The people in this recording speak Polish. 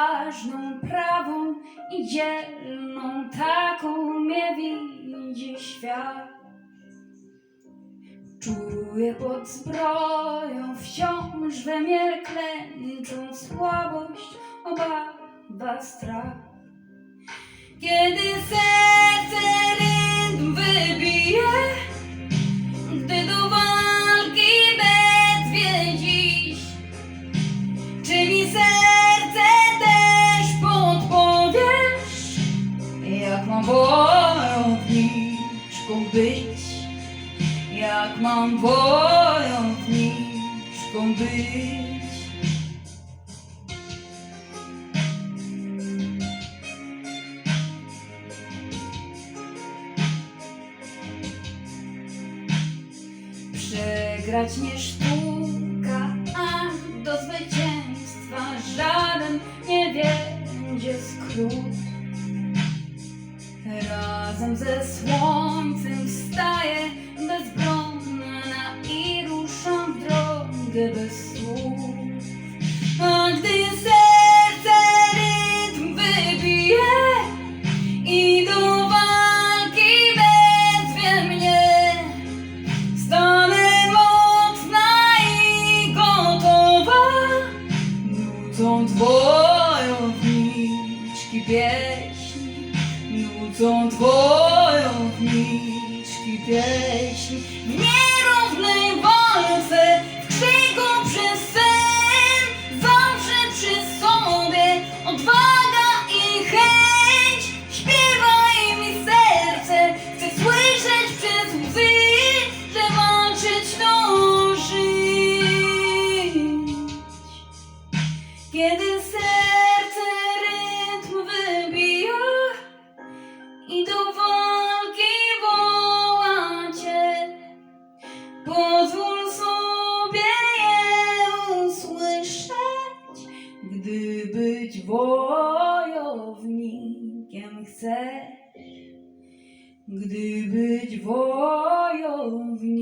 odważną, prawą i dzielną, taką mnie widzi świat. Czuję pod zbroją wciąż we mnie klęczą słabość, obawa, strach. Kiedy serce być, jak mam wojowniczką być. Przegrać nie sztuka, a do zwycięstwa żaden nie będzie skrót. Razem ze słońcem wstaję bezbronna i ruszam w drogę bez słów. A gdy serce rytm wybije i do walki wezwie mnie, Stanę mocna i gotowa, nucąc wojowniczki pieśni, wojowniczki pieśni. W nierównej być wojownikiem chcesz. Gdy być wojownikiem.